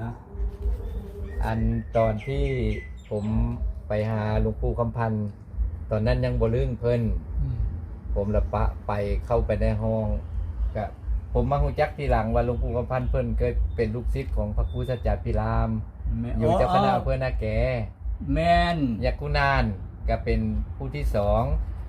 นะอันตอนที่ผมไปหาหลวงปู่คำพันธ์ตอนนั้นยังบ่ลืงเพิ่นอืมผมละปะไปเข้าไปในห้องก็ผมมาฮู้จักทีหลังว่าหลวงปู่คำพันธ์เพิ่นเคยเป็นลูกศิษย์ของพระครูสัจจพิรามแม่อยู่เจ้าคณะอำเภอนาแกแม่นยักกุนานก็เป็นผู้ที่สอง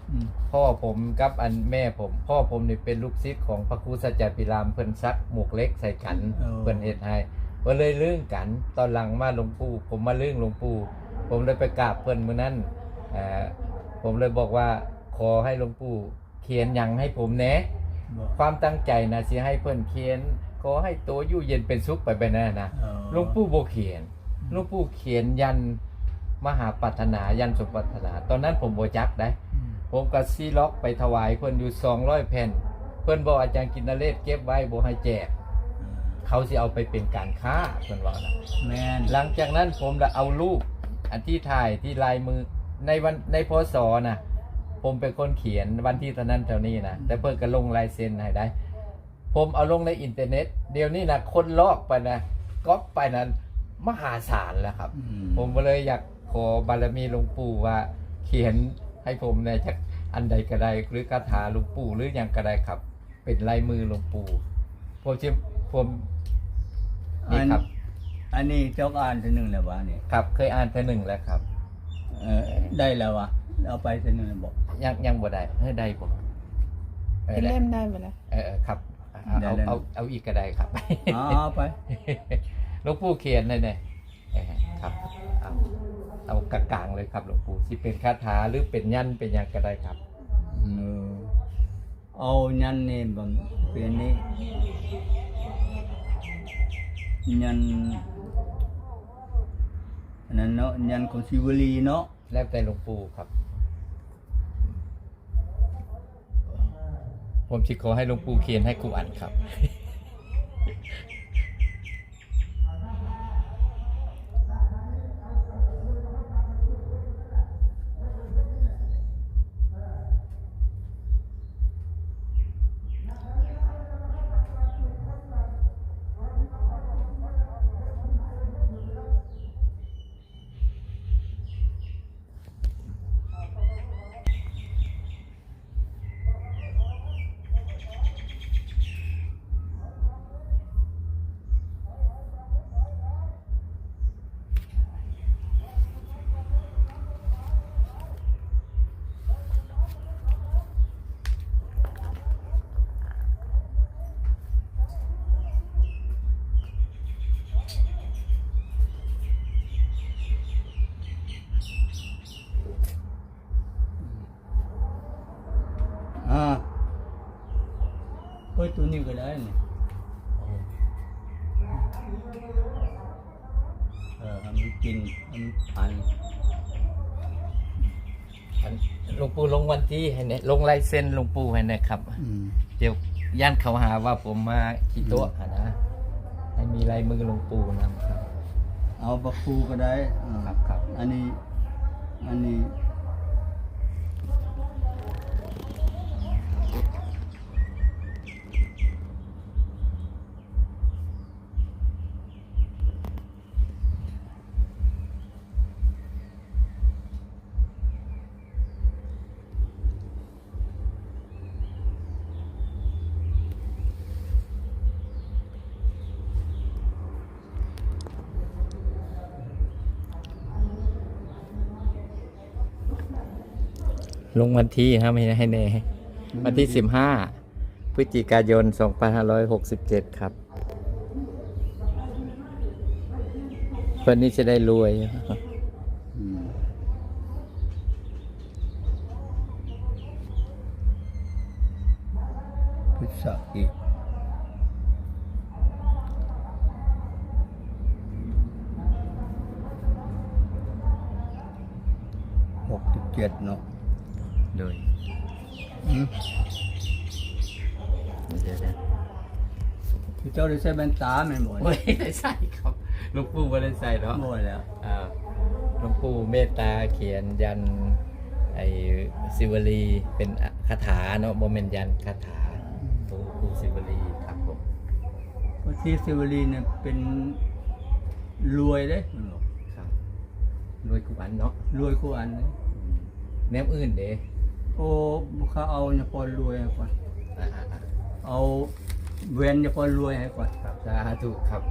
อืมพ่อผมกับอันแม่ผม พ่อผมนี่เป็นลูกศิษย์ของพระครูสัจจพิรามเพิ่นซักหมวกเล็กใส่กันเพิ่นเฮ็ดให้ ก็เลยลื่นกันตอนหลังมาหลวงปู่ผมมาลื่นหลวงปู่ผมเลยไปกราบเพิ่นมื้อนั้นเอ่อผมเลยบอกว่าขอให้หลวงปู่เขียนหยังให้ผมแหน่บอกความตั้งใจนะสิให้เพิ่นเขียนขอให้โตอยู่เย็นเป็นสุขไปไปแน่นะเออหลวงปู่บ่เขียนหลวงปู่เขียนยันมหาปรารถนายันสมปรารถนา ตอนนั้นผมบ่จักได้อืมผมก็ซีล็อกไปถวายเพิ่นอยู่200แผ่น เพิ่นบอกอาจารย์กินนเรศเก็บไว้บ่ให้แจก เขาสิเอาไปเป็นการค้าเพิ่นว่านะแม่นหลังจากนั้นผมละเอารูปอันที่ถ่ายที่ลายมือในวันในพศน่ะผมเป็นคนเขียนวันที่เท่านั้นเท่านี้นะแต่เพิ่นก็ลงลายเซ็นให้ได้ ผมเอาลงในอินเทอร์เน็ต เดี๋ยวนี้นะคนลอกไปนะก๊อปไปนั้นมหาศาลแล้วครับอืผมก็เลยอยากขอบารมีหลวงปู่ว่าเขียนให้ผมในจากอันใดก็ได้หรือคาถาหลวงปู่หรืออย่างก็ได้ครับ เป็นลายมือหลวงปู่ผมชิ ผมนี่ครับ อันนี้เจ้าอ่านทีหนึ่งแล้ววะนี่ครับ เคยอ่านเท่อหนึ่งแล้วครับ เออได้แล้ววะเอาไปทีหนึ่งแล้วบอก ยังยังบ่ได้เฮ้ยได้ผมเออเป็นได้เล่มได้ไหมนะเออเออครับเอาเอาเอาเอาอีกก็ได้ครับ อ๋อเอาไป หลวงปู่เขียนเลยเนี่ยเออครับ เอาเอากลางๆเลยครับหลวงปู่ที่เป็นคาถาหรือเป็นยันเป็นหยังก็ได้ครับ เออเอายันนี่บางเป็นนี่ ยันอันนั้นเนาะยันของซิวลีเนาะแล้วแต่หลวงปู่ครับ ผมชิขอให้หลวงปู่เขียนให้ครูอันครับ ยตัวนี้ก็ได้นี่เออให้มันกินให้มันทานอันหลวงปู่ลงวันที่ให้เนี่ยลงลายเซ็นหลวงปู่ให้เนะครับ อืมเดี๋ยวย่านเขาหาว่าผมมาขี่โต๊ะหานะ ให้มีลายมือหลวงปู่นะครับ เอาบักคูก็ได้อ่าครับครับ อันนี้ อันนี้ ลงวันที่ครับให้ให้แน่วันที่สิบห้าพฤศจิกายน 2567 ครับ เพื่อนนี้จะได้รวยอืมพิซซ่าอีกหกสิบเจ็ดเนาะ โดยอืมเดี๋ยวเดี๋ยวที่เจ้าได้ใส่แว่นตาแม่นบ่ไม่ได้ใส่ครับหลวงปู่ไม่ได้ใส่เนาะบ่แล้วอ่าหลวงปู่เมตตาเขียนยันไอสิวลีเป็นคาถาเนาะโมเมนยันคาถาหลวงปู่สิวลีครับผมเพราะที่สิวลีเนี่ยเป็นรวยเด้มันบอกครับรวยกูอันเนาะรวยคู่อันเลยอืมแนมอื่นเด้ โอ้เขาเอาเนี่ยพอรวยให้ก่อนอ่าๆเอาเวนเนี่ยพอรวยให้ก่อนๆครับสาธุครับ